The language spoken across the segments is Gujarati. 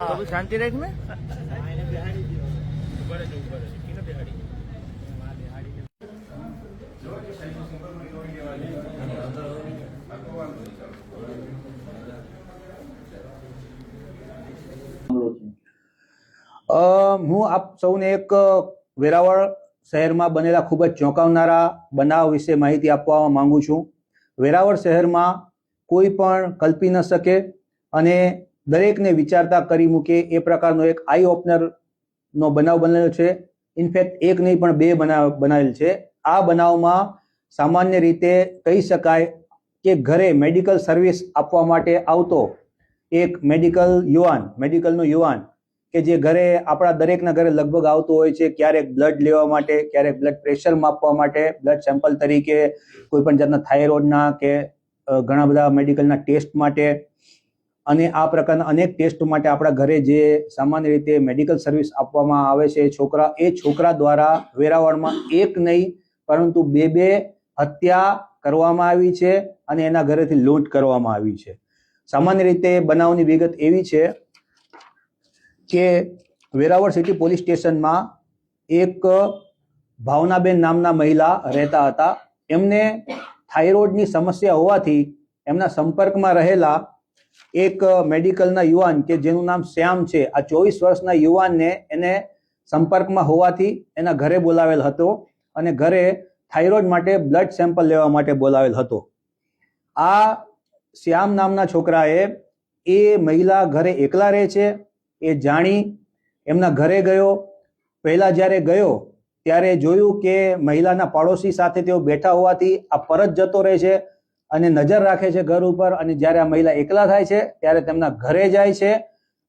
શાંતિ રાખ ને. હું આપ સૌને એક વેરાવળ શહેરમાં બનેલા ખૂબ જ ચોંકાવનારા બનાવ વિશે માહિતી આપવા માંગુ છું. વેરાવળ શહેરમાં કોઈ પણ કલ્પી ન શકે અને દરેકને વિચારતા કરી મૂકે એ પ્રકારનો એક આઈ ઓપનરનો બનાવ બનેલો છે. ઇનફેક્ટ એક નહીં, પણ બે બનાવ બનાવેલ છે. આ બનાવમાં સામાન્ય રીતે કહી શકાય કે ઘરે મેડિકલ સર્વિસ આપવા માટે આવતો એક મેડિકલ યુવાન મેડિકલનો યુવાન કે જે ઘરે આપણા દરેકના ઘરે લગભગ આવતો હોય છે, ક્યારેક બ્લડ લેવા માટે, ક્યારેક બ્લડ પ્રેશર માપવા માટે બ્લડ સેમ્પલ તરીકે કોઈ પણ જાતના થાઇરોઇડના કે ઘણા બધા મેડિકલના ટેસ્ટ માટે અને આ પ્રકારના અનેક ટેસ્ટ માટે આપણા ઘરે જે સામાન્ય રીતે મેડિકલ સર્વિસ આપવામાં આવે છે, છોકરા, એ છોકરા દ્વારા વેરાવળમાં એક નહીં, પરંતુ બે બે હત્યા કરવામાં આવી છે અને એના ઘરેથી લૂંટ કરવામાં આવી છે. સામાન્ય રીતે બનાવની વિગત એવી છે કે વેરાવળ સિટી પોલીસ સ્ટેશનમાં એક ભાવનાબેન નામના મહિલા રહેતા હતા. એમને થાઇરોઇડની સમસ્યા હોવાથી એમના સંપર્કમાં રહેલા એક મેડિકલના યુવાન કે જેનું નામ શ્યામ છે. આ ચોવીસ વર્ષના યુવાનને એને સંપર્કમાં હોવાથી એના ઘરે બોલાવેલ હતો અને ઘરે થાઇરોઇડ માટે બ્લડ સેમ્પલ લેવા માટે બોલાવેલ હતો. આ શ્યામ નામના છોકરાએ એ મહિલા ઘરે એકલા રહે છે, એ જાણી એમના ઘરે ગયો. પહેલાં જ્યારે ગયો, ત્યારે જોયું કે મહિલાના પાડોશી સાથે તેઓ બેઠા હોવાથી આ પરત જતો રહે છે. અને નજર રાખે છે ઘર ઉપર અને જ્યારે આ મહિલા એકલા થાય છે, ત્યારે તેમના ઘરે જાય છે.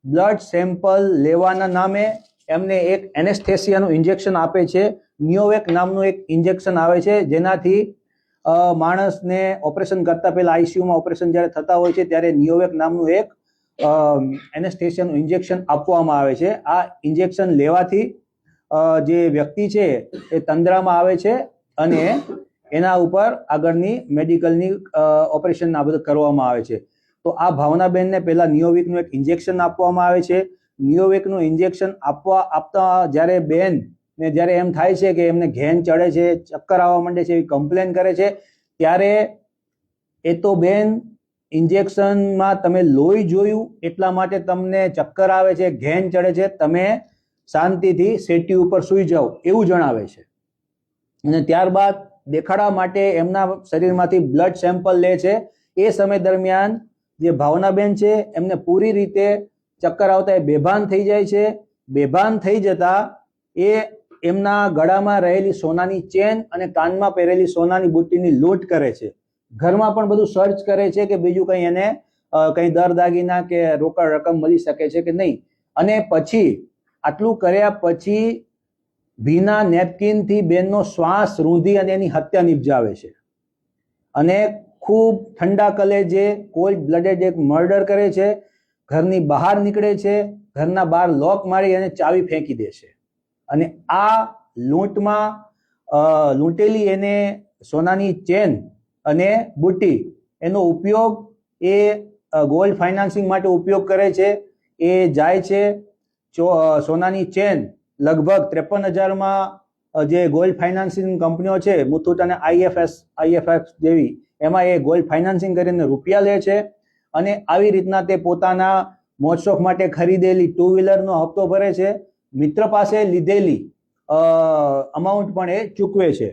બ્લડ સેમ્પલ લેવાના નામે એમને એક એનેસ્થેસિયાનું ઇન્જેક્શન આપે છે. ન્યોવેક નામનું એક ઇન્જેક્શન આવે છે, જેનાથી માણસને ઓપરેશન કરતા પહેલા આઈસીયુમાં ઓપરેશન જ્યારે થતા હોય છે, ત્યારે નિયોવેક નામનું એક એનેસ્થેસિયાનું ઇન્જેક્શન આપવામાં આવે છે. આ ઇન્જેક્શન લેવાથી જે વ્યક્તિ છે, એ તંદ્રામાં આવે છે અને એના ઉપર આગળની મેડિકલની ઓપરેશન આ બધું કરવામાં આવે છે. તો આ ભાવનાબેનને પહેલાં નિયોવિકનું એક ઇન્જેક્શન આપવામાં આવે છે. નિયોવિકનું ઇન્જેક્શન આપવા, આપતા જ્યારે બેન ને જ્યારે એમ થાય છે કે એમને ઘેન ચડે છે, ચક્કર આવવા માંડે છે એવી કમ્પ્લેન કરે છે, ત્યારે એ તો બેન ઇન્જેક્શનમાં તમે લોહી જોયું, એટલા માટે તમને ચક્કર આવે છે, ઘેન ચડે છે, તમે શાંતિથી સેટી ઉપર સૂઈ જાઓ એવું જણાવે છે. અને ત્યારબાદ દેખાડવા માટે એમના શરીરમાંથી બ્લડ સેમ્પલ લે છે. એ સમય દરમિયાન જે ભાવનાબેન છે, એમને પૂરી રીતે ચક્કર આવતા એ બેભાન થઈ જાય છે. બેભાન થઈ જતા એ એમના ગળામાં રહેલી સોનાની ચેન અને કાનમાં પહેરેલી સોનાની બુટ્ટીની લૂંટ કરે છે. ઘરમાં પણ બધું સર્ચ કરે છે કે બીજું કંઈ એને કંઈ દર દાગીના કે રોકડ રકમ મળી શકે છે કે નહીં. અને પછી, આટલું કર્યા પછી ભીના નેપકિનથી બેનનો શ્વાસ રૂંધી અને એની હત્યા નિપજાવે છે. અને ખૂબ ઠંડા કલેજે કોલ્ડ બ્લડેડ એક મર્ડર કરે છે, ઘરની બહાર નીકળે છે, ઘરના બહાર લોક મારી અને ચાવી ફેંકી દે છે. અને આ લૂંટમાં લૂંટેલી એને સોનાની ચેન અને બુટ્ટી એનો ઉપયોગ એ ગોલ્ડ ફાઇનાન્સિંગ માટે ઉપયોગ કરે છે. એ જાય છે સોનાની ચેન લગભગ ત્રેપન હજારમાં જે ગોલ્ડ ફાઇનાન્સિંગ કંપનીઓ છે, મુથુટ અને આઈએફએસ આઈએફએસ જેવી, એમાં એ ગોલ્ડ ફાઇનાન્સિંગ કરીને રૂપિયા લે છે અને આવી રીતના તે પોતાના મોજશોખ માટે ખરીદેલી ટુ વ્હીલરનો હપ્તો ભરે છે. મિત્ર પાસે લીધેલી અમાઉન્ટ પણ એ ચૂકવે છે.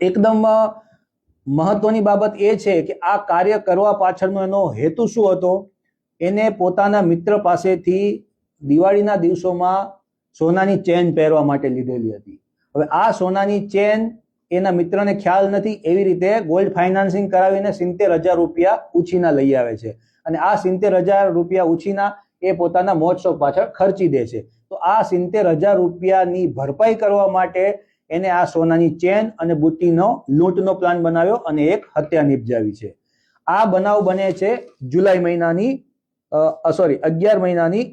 એકદમ મહત્વની બાબત એ છે કે આ કાર્ય કરવા પાછળનો એનો હેતુ શું હતો? એને પોતાના મિત્ર પાસેથી દિવાળીના દિવસોમાં સોનાની ચેન પહેરવા માટે લીધેલી હતી. હવે આ સોનાની ચેન એના મિત્રને ખ્યાલ નથી એવી રીતે ગોલ્ડ ફાઇનાન્સિંગ કરાવીને સિત્તેર હજાર રૂપિયા ઉછીના લઈ આવે છે. અને આ સિત્તેર હજાર રૂપિયા ઉછીના એ પોતાના મોજશોખ પાછળ ખર્ચી દે છે. તો આ સિત્તેર હજાર રૂપિયાની ભરપાઈ કરવા માટે એને આ સોનાની ચેન અને બુટ્ટીનો લૂંટનો પ્લાન બનાવ્યો અને એક હત્યા નિપજાવી છે. આ બનાવ બને છે જુલાઈ મહિનાની સોરી અગિયાર મહિનાની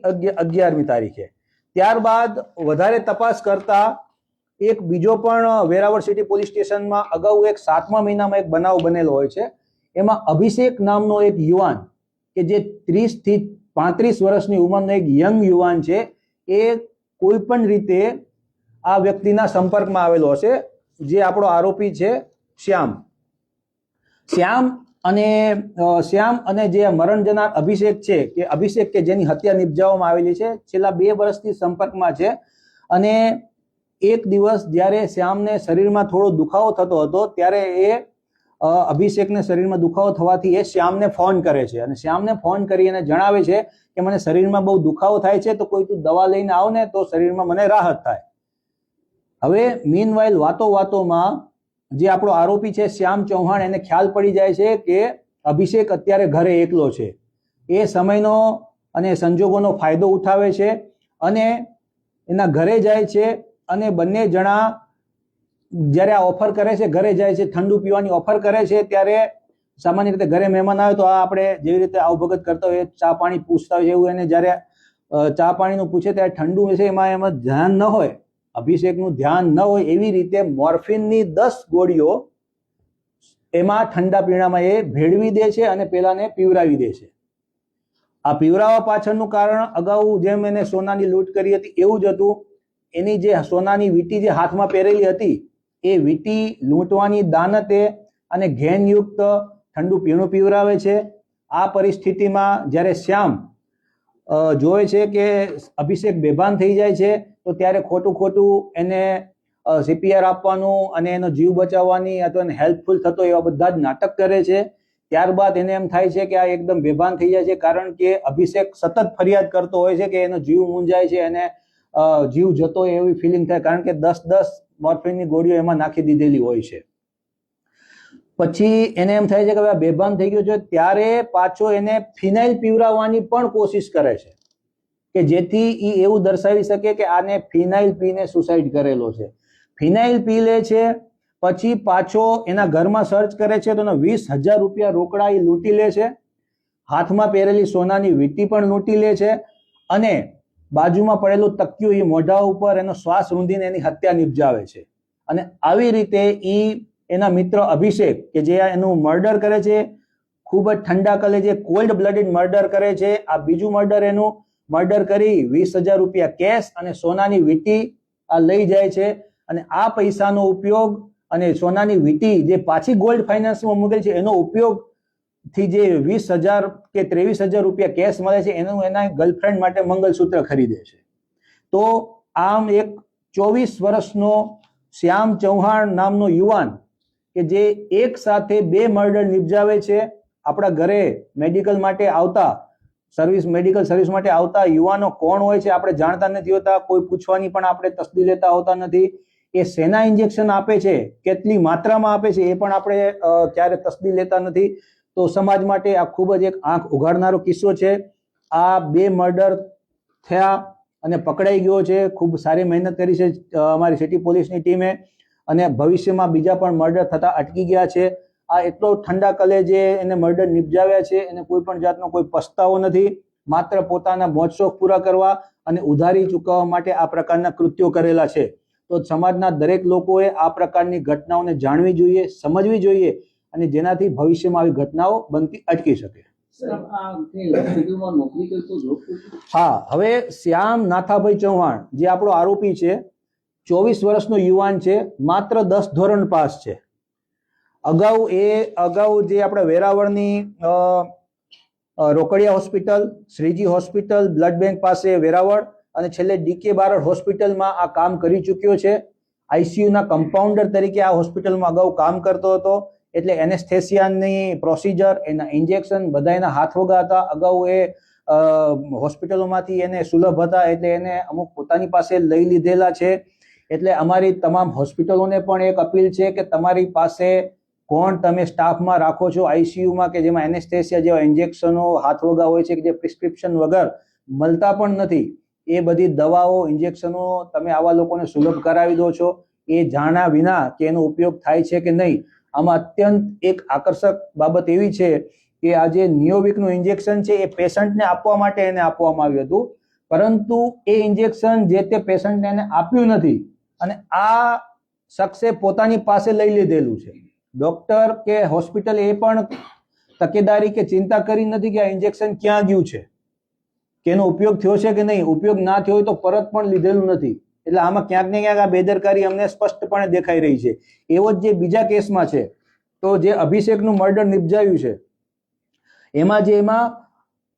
અગિયારમી તારીખે. ત્યારબાદ વધારે તપાસ કરતા એક બીજો પણ વેરાવળ સિટી પોલીસ સ્ટેશનમાં અગાઉ એક સાતમા મહિનામાં એક બનાવ બનેલો હોય છે. એમાં અભિષેક નામનો એક યુવાન કે જે ત્રીસથી પાંત્રીસ વર્ષની ઉંમરનો એક યંગ યુવાન છે, એ કોઈ પણ રીતે આ વ્યક્તિના સંપર્કમાં આવેલો હશે. જે આપણો આરોપી છે શ્યામ. શ્યામ અને શ્યામ અને જે મરણ જનાર અભિષેક છે, કે અભિષેક કે જેની હત્યા નિપજાવવામાં આવેલી છે, છેલ્લા બે વર્ષથી સંપર્કમાં છે. અને એક દિવસ જ્યારે શ્યામને શરીરમાં થોડો દુખાવો થતો હતો, ત્યારે એ અભિષેકને શરીરમાં દુખાવો થવાથી એ શ્યામને ફોન કરે છે. અને શ્યામને ફોન કરી અને જણાવે છે કે મને શરીરમાં બહુ દુખાવો થાય છે, તો કોઈ તું દવા લઈને આવ તો શરીરમાં મને રાહત થાય. હવે મીનવાઇલ વાતો વાતોમાં જે આપણો આરોપી છે શ્યામ ચૌહાણ, એને ખ્યાલ પડી જાય છે કે અભિષેક અત્યારે ઘરે એકલો છે. એ સમયનો અને સંજોગોનો ફાયદો ઉઠાવે છે અને એના ઘરે જાય છે અને બંને જણા જ્યારે આ ઓફર કરે છે, ઘરે જાય છે, ઠંડુ પીવાની ઓફર કરે છે, ત્યારે સામાન્ય રીતે ઘરે મહેમાન આવે તો આ આપણે જેવી રીતે આવભગત કરતા હોય, ચા પાણી પૂછતા હોય એવું એને જ્યારે ચા પાણીનું પૂછે ત્યારે ઠંડુ છે એમાં એમાં ધ્યાન ન હોય. અભિષેકનું ધ્યાન ન હોય એવી રીતે મોર્ફિનની દસ ગોળીઓ એમાં ઠંડા પીણામાં એ ભેળવી દે છે અને પેલાને પીવરાવી દે છે. આ પીવરાવા પાછળનું કારણ અગાઉ જેમ એને સોનાની લૂંટ કરી હતી એવું જ હતું. એની જે સોનાની વીટી જે હાથમાં પહેરેલી હતી, એ વીટી લૂંટવાની દાનતે અને ઘેનયુક્ત ઠંડુ પીણું પીવરાવે છે. આ પરિસ્થિતિમાં જ્યારે શ્યામ જોવે છે કે અભિષેક બેભાન થઈ જાય છે, તો ત્યારે ખોટું ખોટું એને સીપીઆર આપવાનું અને એનો જીવ બચાવવાની અથવા એને હેલ્પફુલ થતો એવા બધા જ નાટક કરે છે. ત્યારબાદ એને એમ થાય છે કે આ એકદમ બેભાન થઈ જાય છે, કારણ કે અભિષેક સતત ફરિયાદ કરતો હોય છે કે એનો જીવ મૂંઝાય છે, એને જીવ જતો એવી ફિલિંગ થાય, કારણ કે દસ દસ મોર્ફિનની ગોળીઓ એમાં નાખી દીધેલી હોય છે. પછી એને એમ થાય છે કે બેભાન થઈ ગયો છે, ત્યારે પાછો એને ફિનાઇલ પીવરાવવાની પણ કોશિશ કરે છે. કે જેથી એ એવું દર્શાવી શકે કે આને ફિનાઇલ પીને સુસાઇડ કરેલો છે. ફિનાઇલ પી લે છે, પછી પાછો એના ઘરમાં સર્ચ કરે છે, તો વીસ હજાર રૂપિયા રોકડા એ લૂંટી લે છે. હાથમાં પહેરેલી સોનાની વીટી પણ લૂંટી લે છે અને બાજુમાં પડેલું તકિયું એ મોઢા ઉપર એનો શ્વાસ રૂંધીને એની હત્યા નિપજાવે છે. અને આવી રીતે ઈ એના મિત્ર અભિષેક, કે જે એનું મર્ડર કરે છે, ખૂબ જ ઠંડા કલે જે કોલ્ડ બ્લડેડ મર્ડર કરે છે, આ બીજું મર્ડર એનું મર્ડર કરી વીસ હજાર રૂપિયા કેશ અને સોનાની વીંટી આ લઈ જાય છે. અને આ પૈસાનો ઉપયોગ અને સોનાની વીંટી જે પાછી ગોલ્ડ ફાઇનાન્સમાં મૂકેલી છે, એનો ઉપયોગથી જે વીસ હજાર કે ત્રેવીસ હજાર રૂપિયા કેશ મળે છે, એનું એના ગર્લફ્રેન્ડ માટે મંગલસૂત્ર ખરીદે છે. તો આમ એક ચોવીસ વર્ષનો શ્યામ ચૌહાણ નામનો યુવાન કે જે એક સાથે બે મર્ડર નિપજાવે છે, આપણા ઘરે મેડિકલ માટે આવતા સર્વિસ મેડિકલ સર્વિસ માટે આવતા યુવાનો કોણ હોય છે આપણે જાણતા નથી હોતા, કોઈ પૂછવાની પણ આપણે તસદી લેતા હોતા નથી. એ સેના ઇન્જેક્શન આપે છે, કેટલી માત્રામાં આપે છે એ પણ આપણે ક્યારે તસદી લેતા નથી. તો સમાજ માટે આ ખૂબ જ એક આંખ ઉઘાડનારો કિસ્સો છે. આ બે મર્ડર થયા અને પકડાઈ ગયો છે. ખૂબ સારી મહેનત કરી છે અમારી સિટી પોલીસની ટીમે. અને ભવિષ્યમાં બીજા પણ મર્ડર થતા અટકી ગયા છે. આ એટલો ઠંડા કલે જે એને મર્ડર નિપજાવ્યા છે એને કોઈ પણ જાતનો કોઈ પસ્તાવો નથી. માત્ર પોતાના મોજશોખ પૂરા કરવા અને ઉધારી ચૂકવવા માટે આ પ્રકારના કૃત્યો કરેલા છે. તો સમાજના દરેક લોકોએ આ પ્રકારની ઘટનાઓને જાણવી જોઈએ સમજવી જોઈએ અને જેનાથી ભવિષ્યમાં આવી ઘટનાઓ બનતી અટકી શકે. હા હવે શ્યામ નાથાભાઈ ચૌહાણ જે આપણો આરોપી છે ચોવીસ વર્ષનો યુવાન છે, માત્ર દસ ધોરણ પાસ છે. અગાઉ એ, અગાઉ જે આપણે વેરાવળની Rokadiya hospital, Shreeji hospital, blood bank પાસે વેરાવળ અને છેલ્લે ડીકે બારડ હોસ્પિટલમાં આ કામ કરી ચૂક્યો છે. આઈસીયુના કમ્પાઉન્ડર તરીકે આ હોસ્પિટલમાં અગાઉ કામ કરતો હતો. એટલે એનેસ્થેસિયાની પ્રોસિજર એના ઇન્જેક્શન બધા એના હાથ વગા હતા. અગાઉ એ હોસ્પિટલોમાંથી એને સુલભ હતા એટલે એને અમુક પોતાની પાસે લઈ લીધેલા છે. એટલે અમારી તમામ હોસ્પિટલોને પણ એક અપીલ છે કે તમારી પાસે કોણ તમે સ્ટાફમાં રાખો છો આઈસીયુમાં કે જેમાં એનેસ્થેસિયા જેવા ઇન્જેક્શનો હાથવગા હોય છે કે જે પ્રિસ્ક્રિપ્શન વગર મળતા પણ નથી, એ બધી દવાઓ, ઇન્જેક્શનો તમે આવા લોકોને સુલભ કરાવી દો છો, એ જાણ્યા વિના કે એનો ઉપયોગ થાય છે કે નહીં. આમાં અત્યંત એક આકર્ષક બાબત એવી છે કે આ જે નિયોવિકનું ઇન્જેક્શન છે એ પેશન્ટને આપવા માટે એને આપવામાં આવ્યું હતું, પરંતુ એ ઇન્જેક્શન જે તે પેશન્ટને એને આપ્યું નથી અને આ શખ્સે પોતાની પાસે લઈ લીધેલું છે. ડોક્ટર કે હોસ્પિટલ એ પણ તકેદારી કે ચિંતા કરી નથી કે આ ઇન્જેક્શન ક્યાં ગયું છે, કે એનો ઉપયોગ થયો છે કે નહીં. ઉપયોગ ના થયો હોય તો પરત પણ લીધેલું નથી. એટલે આમાં ક્યાંક ને ક્યાંક આ બેદરકારી અમને સ્પષ્ટપણે દેખાઈ રહી છે. એવો જ જે બીજા કેસમાં છે, તો જે અભિષેકનું મર્ડર નિપજાયું છે, એમાં જે એમાં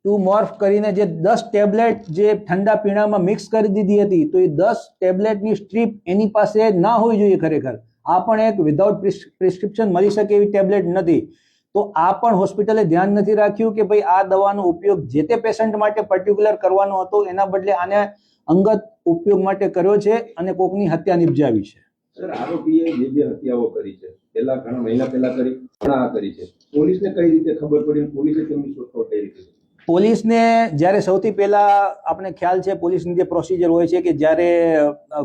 ટુ મોર્ફ કરીને જે દસ ટેબ્લેટ જે ઠંડા પીણામાં મિક્સ કરી દીધી હતી, તો એ દસ ટેબ્લેટની સ્ટ્રીપ એની પાસે ના હોવી જોઈએ ખરેખર. આ પણ એક વિધાઉટ પ્રિસ્ક્રિપ્શન મળી શકે એવી ટેબ્લેટ નથી. તો આ પણ હોસ્પિટલે ધ્યાન નથી રાખ્યું કે ભાઈ આ દવાનો ઉપયોગ જે તે પેશન્ટ માટે પર્ટિક્યુલર કરવાનો હતો, એના બદલે આને અંગત ઉપયોગ માટે કર્યો છે અને કોકની હત્યા નિપજાવી છે. સર, આરોપીએ જે બે હત્યાઓ કરી છે, પહેલા ઘણા મહિના પહેલા કરી ઘણા કરી છે. પોલીસને કઈ રીતે ખબર પડી પોલીસે તેમની શોધખોળ કઈ રીતે? પોલીસને જ્યારે સૌથી પહેલા આપણે ખ્યાલ છે, પોલીસની જે પ્રોસિજર હોય છે કે જ્યારે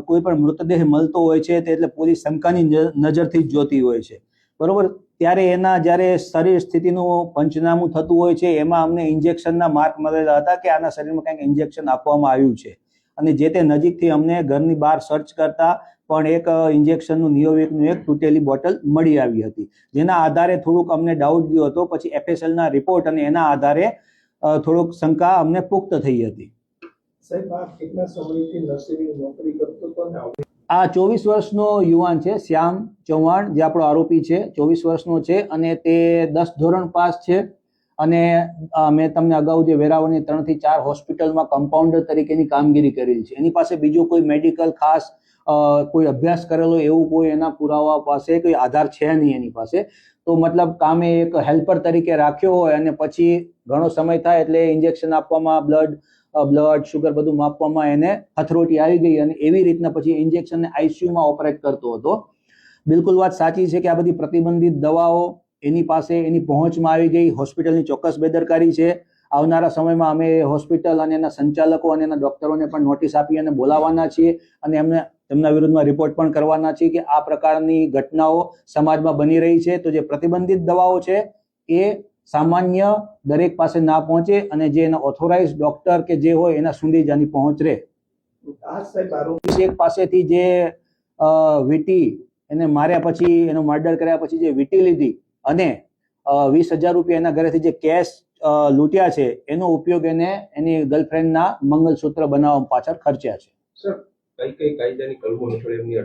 કોઈ પણ મૃતદેહ મળતો હોય છે, તે એટલે પોલીસ શંકાની નજરથી જોતી હોય છે. બરોબર? ત્યારે એના જ્યારે શરીર સ્થિતિનું પંચનામું થતું હોય છે, એમાં અમને ઇન્જેક્શનના માર્ક મળેલા હતા કે આના શરીરમાં કંઈક ઇન્જેક્શન આપવામાં આવ્યું છે. અને જે તે નજીકથી અમને ઘરની બહાર સર્ચ કરતા પણ એક ઇન્જેક્શનનું નિયોવિકનું એક તૂટેલી બોટલ મળી આવી હતી. જેના આધારે થોડુંક અમને ડાઉટ ગયો હતો. પછી એફએસએલના રિપોર્ટ અને એના આધારે થોડુંક શંકા અમને પુખ્ત થઈ હતી. આ ચોવીસ વર્ષનો યુવાન છે શ્યામ ચૌહાણ જે આપણો આરોપી છે ચોવીસ વર્ષનો છે અને તે દસ ધોરણ પાસ છે. અને મેં તમને અગાઉ જે વેરાવળની ત્રણથી ચાર હોસ્પિટલમાં કમ્પાઉન્ડર તરીકેની કામગીરી કરેલી છે. એની પાસે બીજું કોઈ મેડિકલ ખાસ કોઈ અભ્યાસ કરેલો એવું કોઈ એના પુરાવા પાસે કોઈ આધાર છે નહીં એની પાસે. તો મતલબ કામે એક હેલ્પર તરીકે રાખ્યો હોય અને પછી ઘણો સમય થાય એટલે ઇન્જેક્શન આપવામાં બ્લડ બ્લડ શુગર બધું માપવામાં એને હથરોટી આવી ગઈ અને એવી રીતના પછી ઇન્જેક્શનને આઈસીયુમાં ઓપરેટ કરતો હતો. બિલકુલ વાત સાચી છે કે આ બધી પ્રતિબંધિત દવાઓ એની પાસે એની પહોંચમાં આવી ગઈ હોસ્પિટલની ચોક્કસ બેદરકારી છે. આવનારા સમયમાં અમે હોસ્પિટલ અને એના સંચાલકો અને એના ડોક્ટરોને પણ નોટિસ આપી અને બોલાવવાના છીએ અને એમને તેમના વિરુદ્ધમાં રિપોર્ટ પણ કરવાના છીએ કે આ પ્રકારની ઘટનાઓ સમાજમાં બની રહી છે. તો જે પ્રતિબંધિત દવાઓ છે એ સામાન્ય દરેક પાસે ના પહોંચે અને જે એના ઓથોરાઇઝ ડોક્ટર કે જે હોય એના સુધી જ આની પહોંચ રહે. પાસેથી જે વીટી એને માર્યા પછી એનો મર્ડર કર્યા પછી જે વીટી લીધી અને વીસ હજાર રૂપિયા એના ઘરેથી જે કેશ લૂંટ્યા છે, એનો ઉપયોગ એને એની ગર્લફ્રેન્ડના મંગલસૂત્ર બનાવવા પાછળ ખર્ચ્યા છે. કઈ કઈ કાયદાની કલમો હેઠળ એમની